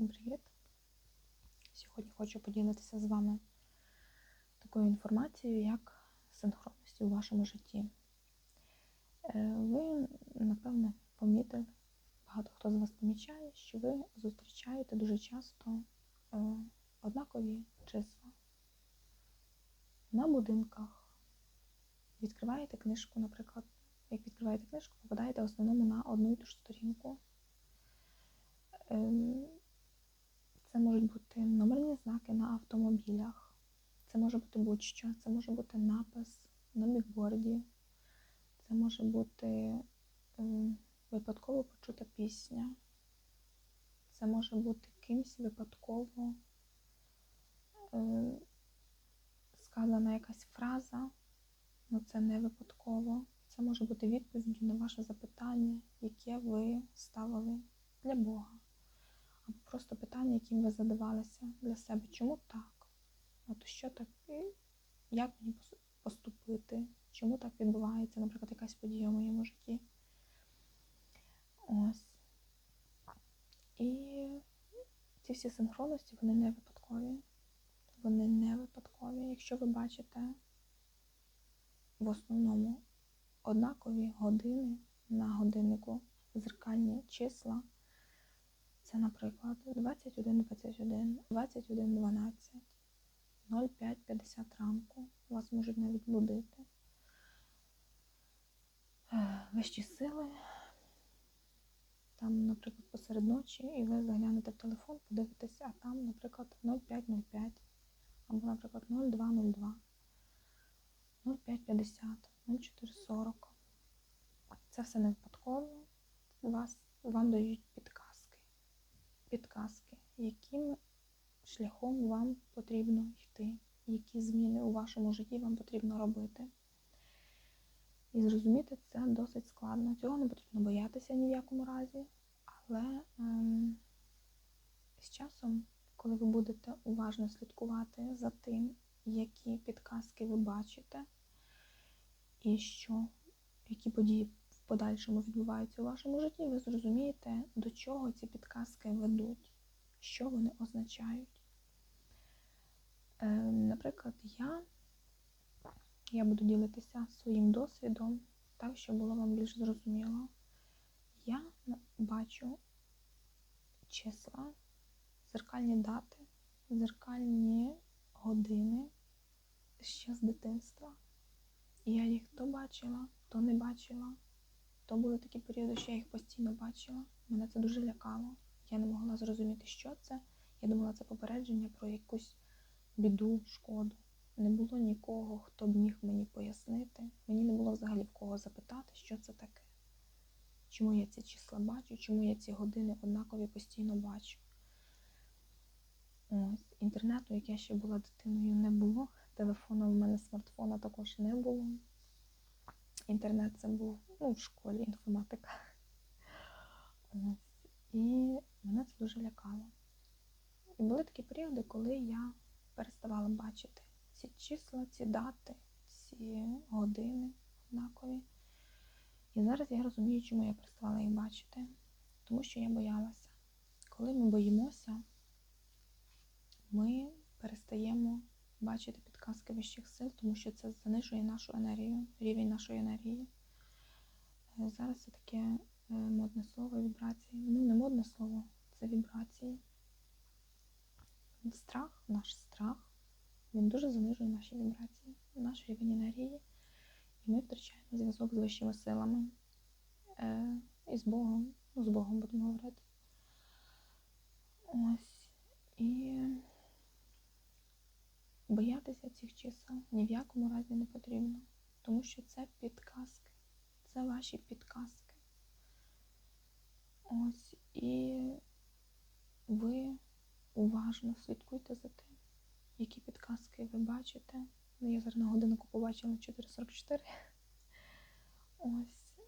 Всім привіт! Сьогодні хочу поділитися з вами такою інформацією, як синхронності у вашому житті. Е, Ви, напевне, помітили, багато хто з вас помічає, що ви зустрічаєте дуже часто е, однакові числа на будинках. Відкриваєте книжку, наприклад, як відкриваєте книжку, попадаєте в основному на одну і ту ж сторінку. Це можуть бути номерні знаки на автомобілях, це може бути будь-що, це може бути напис на бікборді, це може бути ем, випадково почута пісня, це може бути кимсь випадково ем, сказана якась фраза, але це не випадково. Це може бути відповіддю на ваше запитання, яке ви ставили для Бога просто питання, яким ви задавалися для себе. Чому так? От що так, як мені поступити? Чому так відбувається, наприклад, якась подія в моєму житті? Ось. І ці всі синхронності, вони не випадкові. Вони не випадкові. Якщо ви бачите в основному однакові години на годиннику, зеркальні числа. Це, наприклад, 21, 21, 21, 12, 05, 50 ранку. Вас можуть навіть будити. Е, Вищі сили. Там, наприклад, посеред ночі, і ви заглянете в телефон, подивитеся, а там, наприклад, 0505, або, наприклад, 0202, 0550, 0440. Це все не випадково. Вас, вам дають підказки підказки, яким шляхом вам потрібно йти, які зміни у вашому житті вам потрібно робити. І зрозуміти це досить складно. Цього не потрібно боятися ні в якому разі, але ем, з часом, коли ви будете уважно слідкувати за тим, які підказки ви бачите, і що, які події подальшому відбуваються у вашому житті, ви зрозумієте, до чого ці підказки ведуть, що вони означають. Е, Наприклад, я, я буду ділитися своїм досвідом, так, щоб було вам більш зрозуміло. Я бачу числа, зеркальні дати, зеркальні години ще з дитинства. І я їх то бачила, то не бачила. То були такі періоди, що я їх постійно бачила. Мене це дуже лякало. Я не могла зрозуміти, що це. Я думала, це попередження про якусь біду, шкоду. Не було нікого, хто б міг мені пояснити. Мені не було взагалі в кого запитати, що це таке. Чому я ці числа бачу, чому я ці години однакові постійно бачу. Ось, інтернету, як я ще була дитиною, не було. Телефону в мене смартфона також не було. Інтернет це був ну, в школі інформатика. І мене це дуже лякало. І були такі періоди, коли я переставала бачити ці числа, ці дати, ці години однакові. І зараз я розумію, чому я переставала їх бачити. Тому що я боялася. Коли ми боїмося, ми перестаємо бачити підказки вищих сил, тому що це занижує нашу енергію, рівень нашої енергії. Е, Зараз це таке е, модне слово вібрації. Ну, не модне слово, це вібрації. Страх, наш страх, він дуже занижує наші вібрації, наш рівень енергії, і ми втрачаємо зв'язок з вищими силами е, і з Богом. Ну, з Богом будемо говорити. Ось. І боятися цих чисел ні в якому разі не потрібно, тому що це підказки, це ваші підказки. Ось і ви уважно слідкуйте за тим, які підказки ви бачите. Ну, я зараз на годиннику побачила 4.44. Ось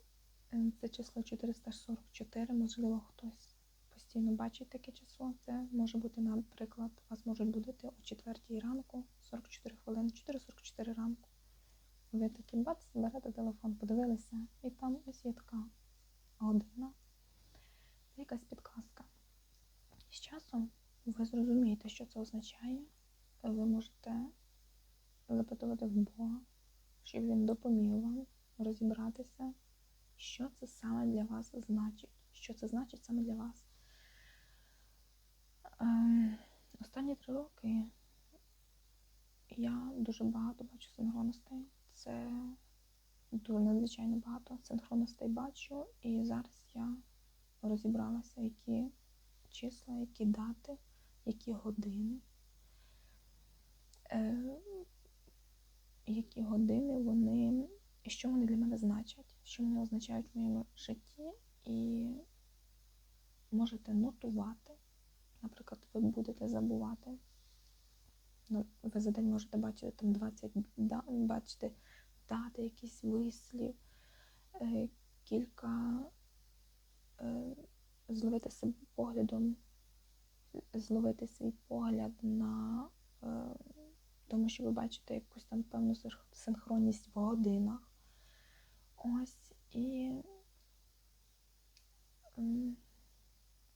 е, це число 444, можливо, хтось постійно бачить таке число. Це може бути, наприклад, вас можуть будити о 4 ранку, 44 хвилини, 4.44 ранку. Ви такі бац, берете телефон, подивилися, і там ось є така година. Це якась підказка. З часом ви зрозумієте, що це означає. Ви можете запитувати в Бога, щоб він допоміг вам розібратися, що це саме для вас значить. Що це значить саме для вас. Ем, останні три роки я дуже багато бачу синхронностей. Це надзвичайно багато синхронностей бачу. І зараз я розібралася, які числа, які дати, які години. Е, які години вони, і що вони для мене значать, що вони означають в моєму житті, і можете нотувати. Наприклад, ви будете забувати. Ну, ви за день можете бачити там 20 да, бачите дати, якийсь вислів, е, кілька е, зловити себе поглядом, зловити свій погляд на е, тому, що ви бачите якусь там певну синхронність в годинах. Ось і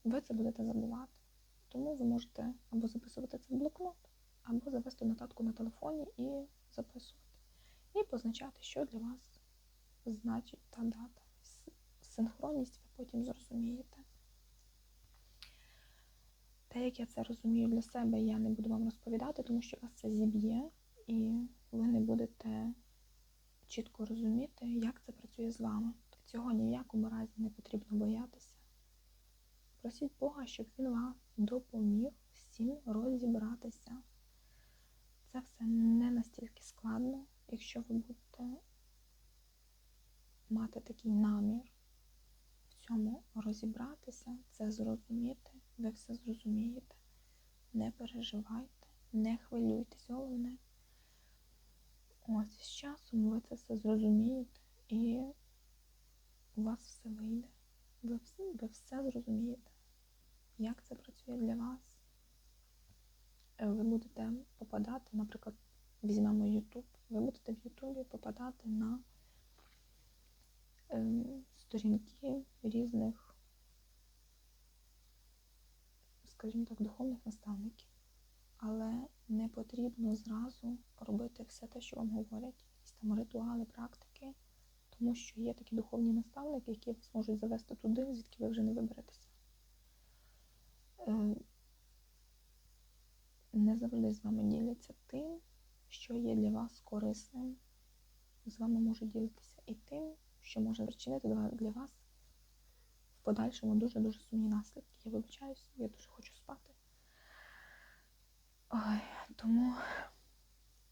ви це будете забувати. Тому ви можете або записувати це в блокнот, або завести нотатку на телефоні і записувати. І позначати, що для вас значить та дата. Синхронність ви потім зрозумієте. Те, як я це розумію для себе, я не буду вам розповідати, тому що вас це зіб'є, і ви не будете чітко розуміти, як це працює з вами. Цього ні в якому разі не потрібно боятися. Просіть Бога, щоб Він вам допоміг всім розібратися. Це все не настільки складно, якщо ви будете мати такий намір в цьому розібратися, це зрозуміти, ви все зрозумієте. Не переживайте, не хвилюйтесь, головне. Ось з часом ви це все зрозумієте і у вас все вийде. Ви ви все зрозумієте, як це працює для вас. Е, ви будете попадати, наприклад, візьмемо YouTube, ви будете в Ютубі попадати на е, сторінки різних, скажімо так, духовних наставників. Але не потрібно зразу робити все те, що вам говорять, якісь там ритуали, практики, тому що є такі духовні наставники, які вас можуть завести туди, звідки ви вже не виберетеся. Не завжди з вами діляться тим, що є для вас корисним. З вами можуть ділитися і тим, що може причинити для вас в подальшому дуже-дуже сумні наслідки. Я вибачаюся, я дуже хочу спати. Ой, тому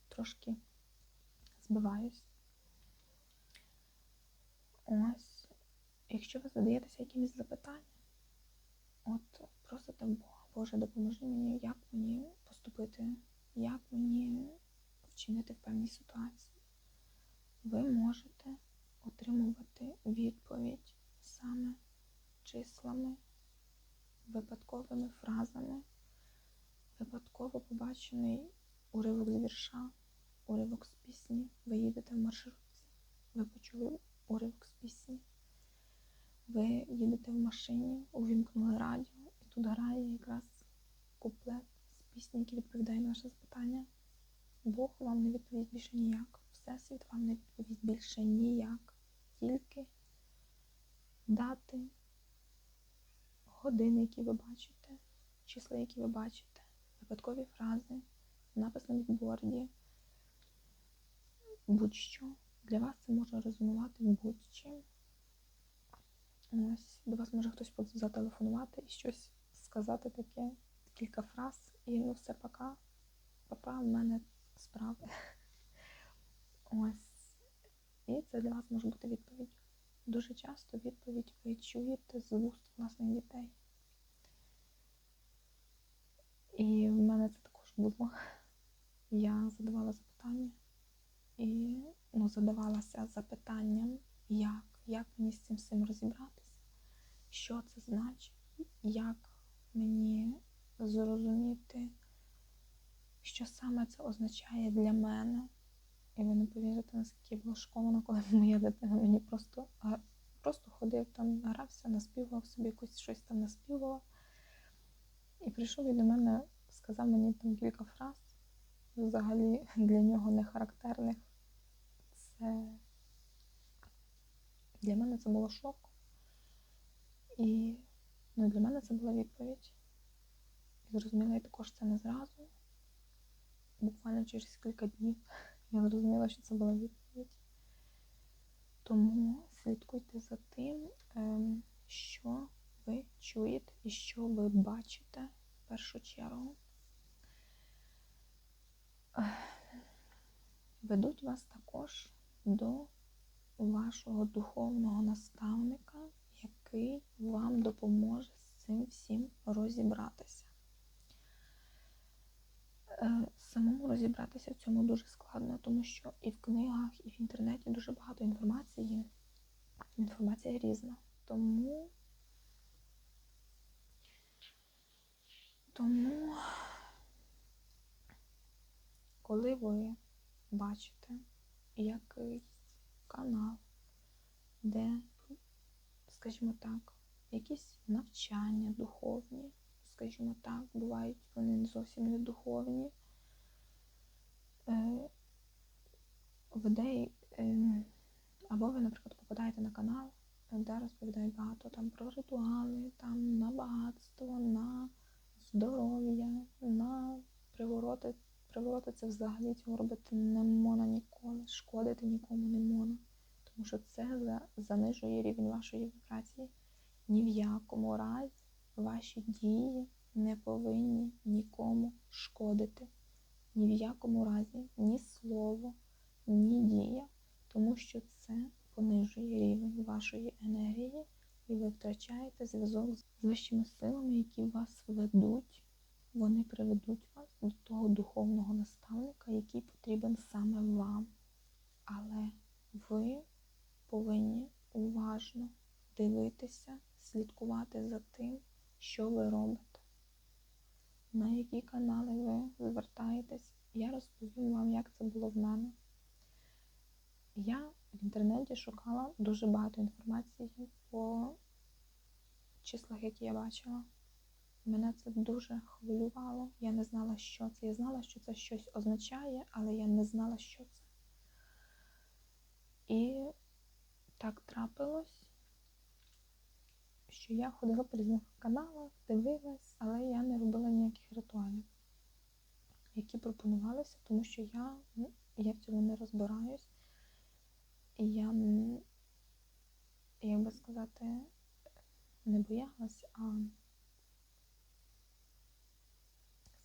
трошки збиваюсь. Ось, якщо ви задаєтеся якимись запитаннями, от просите Бога, Боже, допоможи мені, як мені поступити, як мені вчинити в певній ситуації, ви можете отримувати відповідь саме числами, випадковими фразами, випадково побачений уривок з вірша, уривок з пісні, ви їдете в маршрутці, ви почули уривок з пісні, ви їдете в машині, увімкнули радіо, і тут грає якраз куплет пісні, який відповідає на ваше запитання. Бог вам не відповість більше ніяк. Всесвіт вам не відповість більше ніяк. Тільки дати, години, які ви бачите, числа, які ви бачите, випадкові фрази, напис на бікборді, будь-що. Для вас це може резонувати будь-чим. Ось, до вас може хтось зателефонувати і щось сказати таке, кілька фраз, і ну все, пока. Папа, в мене справи. Ось. І це для вас може бути відповідь. Дуже часто відповідь ви чуєте з вуст власних дітей. І в мене це також було. Я задавала запитання і ну, задавалася запитанням, як, як мені з цим всім розібратися, що це значить, як мені зрозуміти що саме це означає для мене. І ви не повірите, наскільки я була шокована, коли моя дитина мені просто просто ходив там, грався, наспівував собі якось щось там наспівував. І прийшов він до мене, сказав мені там кілька фраз, взагалі для нього не характерних. Це для мене це було шок. І ну, для мене це була відповідь. Зрозуміла я також це не зразу. Буквально через кілька днів я зрозуміла, що це була відповідь. Тому слідкуйте за тим, ем, що ви чуєте і що ви бачите в першу чергу. Ведуть вас також до вашого духовного наставника, який вам допоможе з цим всім розібратися. Е, Самому розібратися в цьому дуже складно, тому що і в книгах, і в інтернеті дуже багато інформації. Інформація різна. Тому, тому коли ви бачите якийсь канал, де, скажімо так, якісь навчання духовні, скажімо так, бувають вони зовсім не духовні, е, веде, е, або ви, наприклад, попадаєте на канал, де розповідають багато там про ритуали, там на багатство, на здоров'я, на привороти. Привороти це взагалі цього робити не можна ніколи, шкодити нікому не можна, тому що це занижує рівень вашої вібрації. Ні в якому разі ваші дії не повинні нікому шкодити. Ні в якому разі ні слово, ні дія, тому що це понижує рівень вашої енергії, і ви втрачаєте зв'язок з вищими силами, які вас ведуть. Вони приведуть вас до того духовного наставника, який потрібен саме вам. Але ви повинні уважно дивитися, слідкувати за тим, що ви робите, на які канали ви звертаєтесь. Я розповім вам, як це було в мене. Я в інтернеті шукала дуже багато інформації по числах, які я бачила. Мене це дуже хвилювало. Я не знала, що це. Я знала, що це щось означає, але я не знала, що це. І так трапилось, що я ходила по різних каналах, дивилась, але я не робила ніяких ритуалів, які пропонувалися, тому що я, ну, я в цьому не розбираюсь. І я, як би сказати, не боялась, а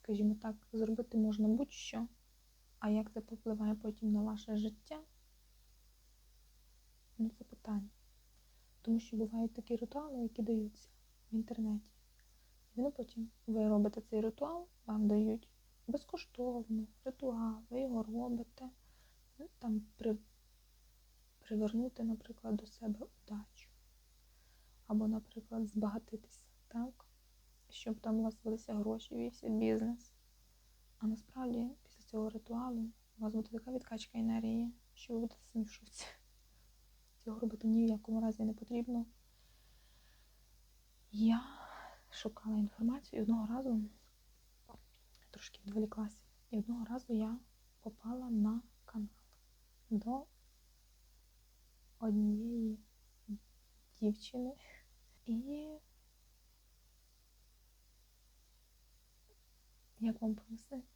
скажімо так, зробити можна будь-що, а як це попливає потім на ваше життя, ну це питання. Тому що бувають такі ритуали, які даються в інтернеті. І вони потім ви робите цей ритуал, вам дають безкоштовно ритуал, ви його робите, ну, там при, привернути, наприклад, до себе удачу. Або, наприклад, збагатитися, так? щоб там у вас велися гроші, вівся бізнес. А насправді після цього ритуалу у вас буде така відкачка енергії, що ви будете самі. Цього робити ні в якому разі не потрібно. Я шукала інформацію і одного разу трошки відволіклася. І одного разу я попала на канал до однієї дівчини. І як вам пояснити,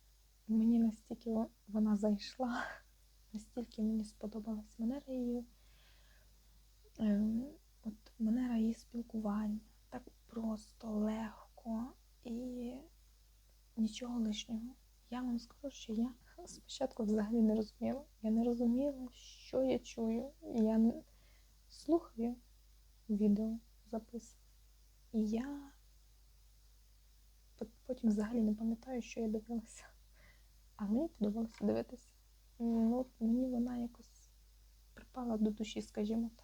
мені настільки вона зайшла, настільки мені сподобалась манера її, от манера її спілкування. Так просто, легко і нічого лишнього. Я вам скажу, що я спочатку взагалі не розуміла. Я не розуміла, що я чую. Я слухаю відео записую. І я потім взагалі не пам'ятаю, що я дивилася. А мені подобалося дивитися. Ну, мені вона якось припала до душі, скажімо так.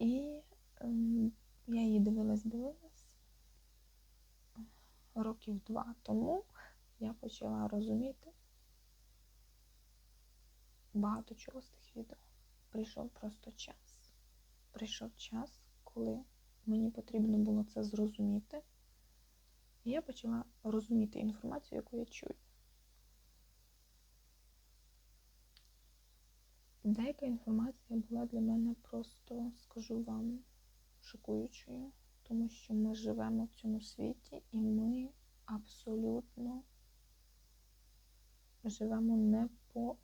І ем, я її дивилась, дивилась. Років два тому я почала розуміти багато чого з тих відео. Прийшов просто час. Прийшов час, коли мені потрібно було це зрозуміти І я почала розуміти інформацію, яку я чую. Деяка інформація була для мене просто, скажу вам, шокуючою, тому що ми живемо в цьому світі і ми абсолютно живемо не по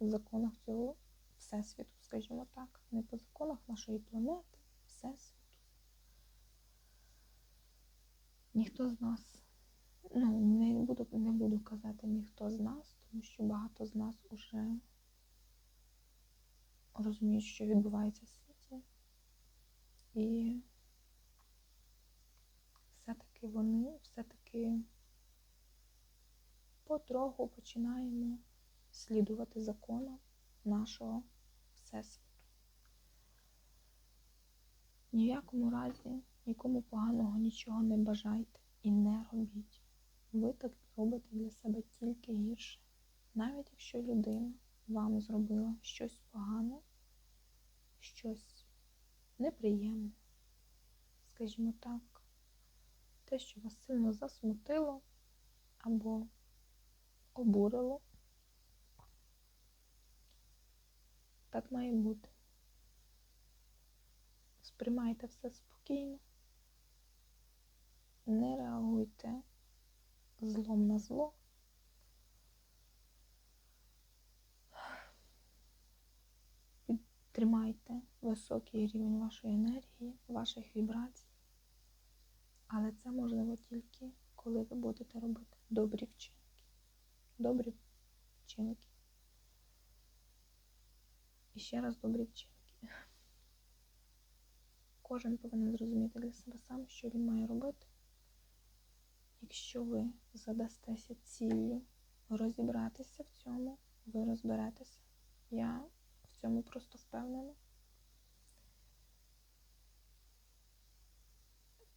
законах цього всесвіту, скажімо так, не по законах нашої планети, всесвіту. Ніхто з нас, ну, не буду, не буду казати ніхто з нас, тому що багато з нас уже розуміють, що відбувається в світі. І все-таки вони, все-таки потроху починаємо слідувати законам нашого всесвіту. Ні в якому разі нікому поганого нічого не бажайте і не робіть. Ви так робите для себе тільки гірше. Навіть якщо людина вам зробила щось погане, щось неприємне, скажімо так, те, що вас сильно засмутило або обурило, так має бути. Сприймайте все спокійно, не реагуйте злом на зло. Підтримайте високий рівень вашої енергії, ваших вібрацій. Але це можливо тільки, коли ви будете робити добрі вчинки. Добрі вчинки. І ще раз добрі вчинки. Кожен повинен зрозуміти для себе сам, що він має робити. Якщо ви задастеся ціллю розібратися в цьому, ви розберетеся. Я цьому просто впевнена.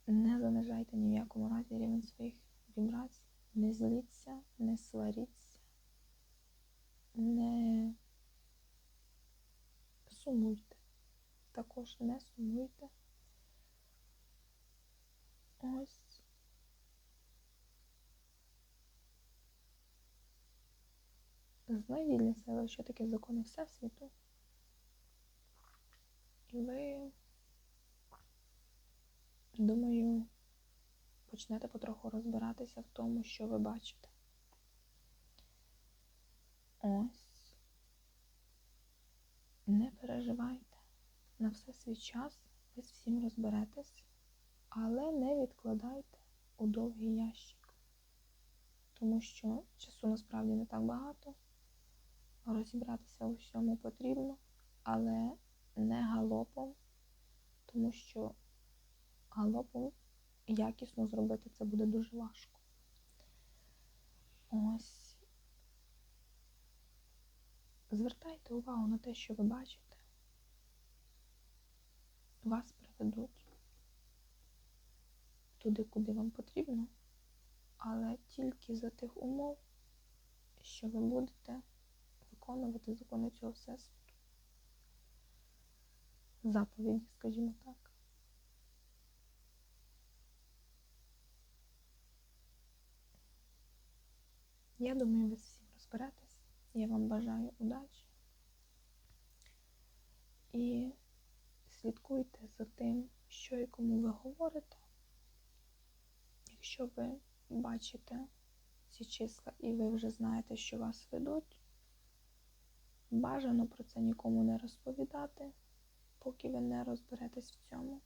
Не занижайте ні в якому разі рівень своїх вібрацій, не зліться, не сваріться, не сумуйте. Також не сумуйте. Ось. Знайдіть для себе, що таке закони Всесвіту. Ви, думаю, почнете потроху розбиратися в тому, що ви бачите. Ось. Не переживайте. На все свій час ви з всім розберетесь, але не відкладайте у довгий ящик, тому що часу насправді не так багато. Розібратися у всьому потрібно, але не галопом, тому що галопом якісно зробити це буде дуже важко. Ось. Звертайте увагу на те, що ви бачите. Вас приведуть туди, куди вам потрібно, але тільки за тих умов, що ви будете виконувати закони цього всесвіту. Заповіді, скажімо так. Я думаю, ви з всім розберетесь. Я вам бажаю удачі. І слідкуйте за тим, що і кому ви говорите. Якщо ви бачите ці числа і ви вже знаєте, що вас ведуть, бажано про це нікому не розповідати, поки ви не розберетесь в цьому.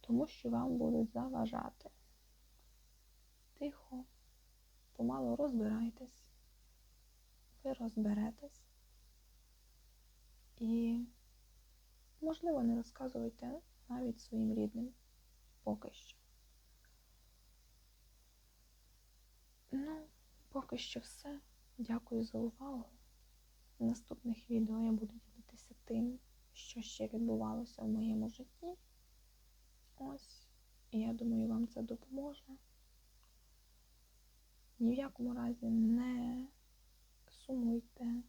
Тому що вам будуть заважати. Тихо, помало розбирайтесь, ви розберетесь і, можливо, не розказуйте навіть своїм рідним поки що. Ну, поки що все. Дякую за увагу. В наступних відео я буду тим, що ще відбувалося в моєму житті. Ось, і я думаю, вам це допоможе. Ні в якому разі не сумуйте,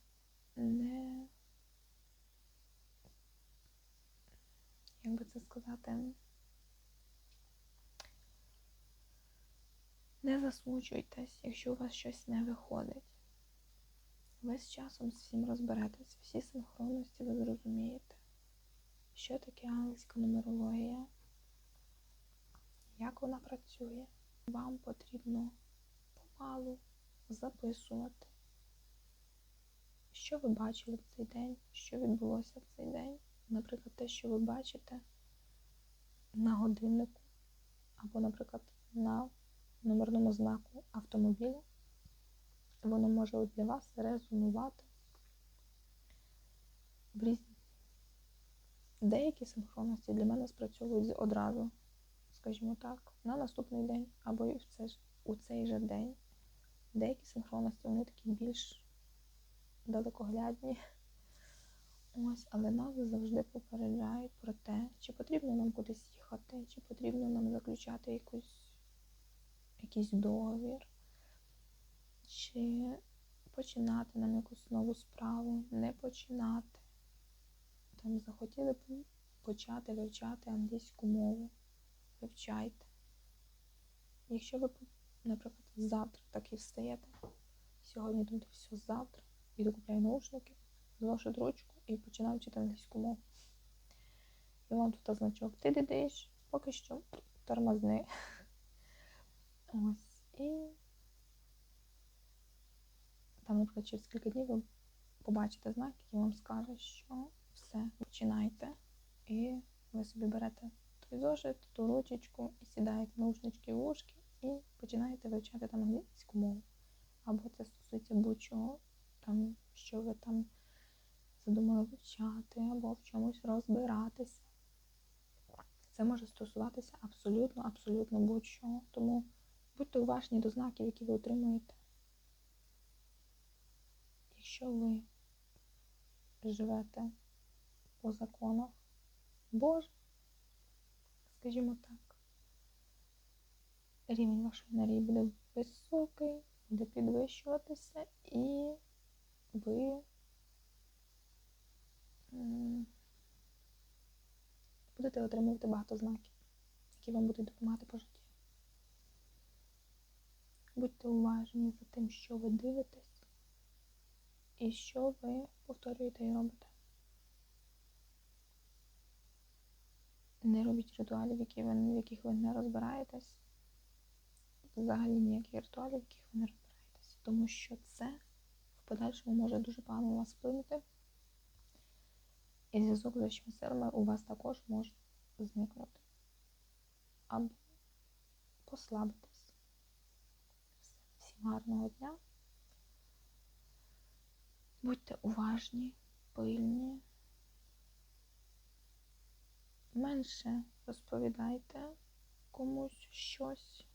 не, як би це сказати, не засмучуйтесь, якщо у вас щось не виходить. Ви з часом з всім розберетесь, всі синхронності ви зрозумієте, що таке ангельська нумерологія, як вона працює. Вам потрібно помалу записувати, що ви бачили в цей день, що відбулося в цей день. Наприклад, те, що ви бачите на годиннику, або, наприклад, на номерному знаку автомобіля, воно може для вас резонувати в різні. Деякі синхронності для мене спрацьовують одразу, скажімо так, на наступний день або і в це ж, у цей же день. Деякі синхронності вони такі більш далекоглядні. Ось, але нас завжди попереджають про те, чи потрібно нам кудись їхати, чи потрібно нам заключати якусь, якийсь договір, чи починати нам якусь нову справу, не починати. Там захотіли б почати вивчати англійську мову. Вивчайте. Якщо ви, наприклад, завтра так і встаєте, сьогодні думаєте, все завтра, іду купляю наушники, зошит ручку і починаю вчити англійську мову. І вам тут значок ти дидиш, поки що тормозни. Ось. І там, наприклад, через кілька днів ви побачите знак, який вам скаже, що все, починайте. І ви собі берете той зошит, ту ручечку і сідаєте наушнички в ушки і починаєте вивчати там англійську мову. Або це стосується будь-чого, там, що ви там задумали вивчати, або в чомусь розбиратися. Це може стосуватися абсолютно, абсолютно будь-чого. Тому будьте уважні до знаків, які ви отримуєте. Якщо ви живете по законах Божих, скажімо так, рівень вашої енергії буде високий, буде підвищуватися, і ви будете отримувати багато знаків, які вам будуть допомагати по житті. Будьте уважні за тим, що ви дивитесь, і що ви повторюєте і робите. Не робіть ритуалів, які ви, в яких ви не розбираєтесь. Взагалі ніяких ритуалів, в яких ви не розбираєтесь. Тому що це в подальшому може дуже погано вас вплинути. І зв'язок з вищими силами у вас також може зникнути. Або послабитись. Всім гарного дня. Будьте уважні, пильні. Менше розповідайте комусь щось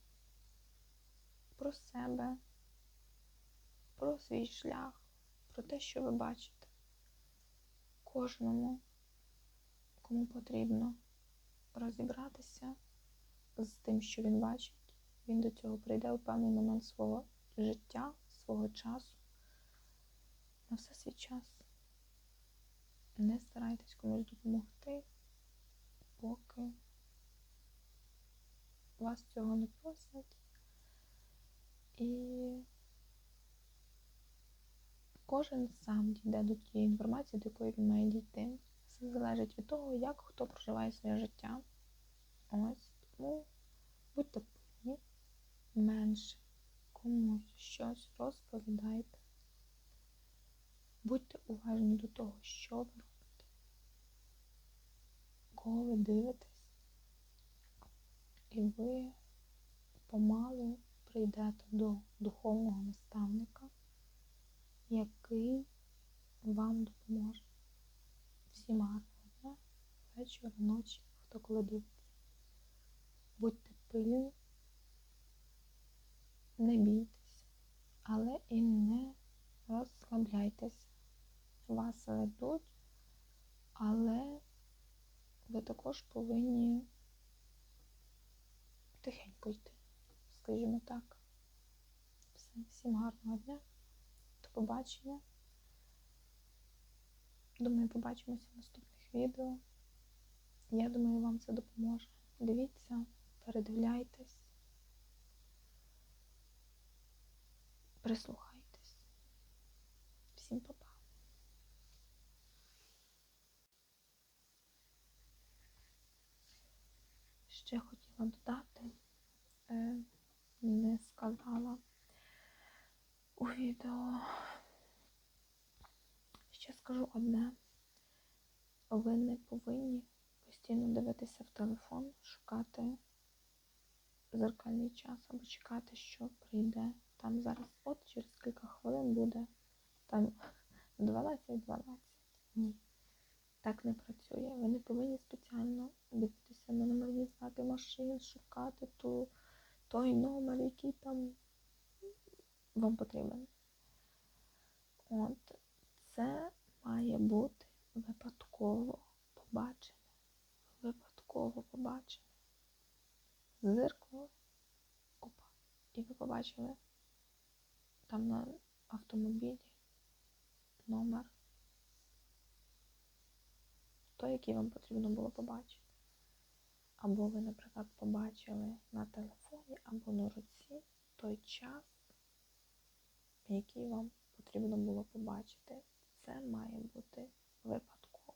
про себе, про свій шлях, про те, що ви бачите. Кожному, кому потрібно розібратися з тим, що він бачить, він до цього прийде у певний момент свого життя, свого часу. На все свій час. Не старайтесь комусь допомогти, поки вас цього не просять. І кожен сам дійде до тієї інформації, до якої він має дійти. Все залежить від того, як хто проживає своє життя. Ось тому будьте пильні, менше комусь щось розповідайте. Будьте уважні до того, що ви робите, кого ви дивитесь, і ви помалу прийдете до духовного наставника, який вам допоможе. Всім гарного дня, вечора, ночі, хто коли дивиться. Будьте пильні, не бійтесь, але і не розслабляйтесь. Вас ведуть, але ви також повинні тихенько йти, скажімо так. Все, всім гарного дня, до побачення. Думаю, побачимося в наступних відео. Я думаю, вам це допоможе. Дивіться, передивляйтесь. Прислухайтесь. Всім па-па. Ще хотіла додати, е, не сказала у відео. Ще скажу одне. Ви не повинні постійно дивитися в телефон, шукати зеркальний час або чекати, що прийде. Там зараз от через кілька хвилин буде там 12-12. Ні. Так не працює. Ви не повинні спеціально дивитися на номерні знаки машин, шукати ту, той номер, який там вам потрібен. От це має бути випадково побачене. Випадково побачене. Зеркало. Опа. І ви побачили там на автомобілі номер. Той, який вам потрібно було побачити. Або ви, наприклад, побачили на телефоні або на руці той час, який вам потрібно було побачити. Це має бути випадково.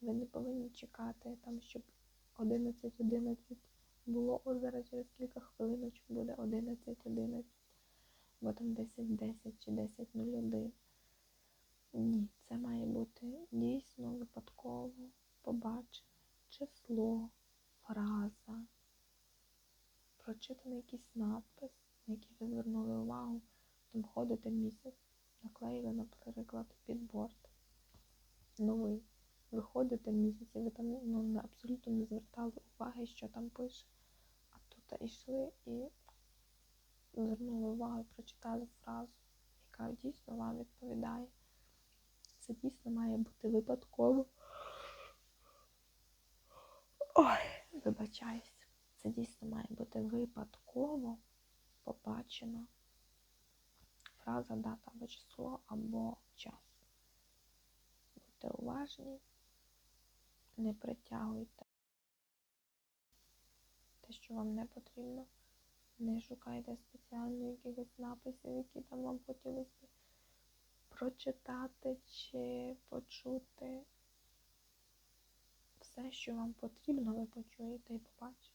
Ви не повинні чекати, там, щоб 11.11 було о зараз через кілька хвилиночок буде 11.11, бо там 10.10 чи 10.01. Ні, це має бути дійсно випадково побачене число, фраза, прочитаний якийсь надпис, на який ви звернули увагу, там ходите місяць, наклеїли, наприклад, підборд новий. Ви ходите місяць, і ви там ну, абсолютно не звертали уваги, що там пише. А тут йшли і звернули увагу, прочитали фразу, яка дійсно вам відповідає. Це дійсно має бути випадково. Ой, вибачаюсь. Це дійсно має бути випадково побачена фраза, дата або число, або час. Будьте уважні, не притягуйте те, що вам не потрібно. Не шукайте спеціально якихось написів, які там вам хотілося б прочитати чи почути. Все, що вам потрібно, ви почуєте і побачите.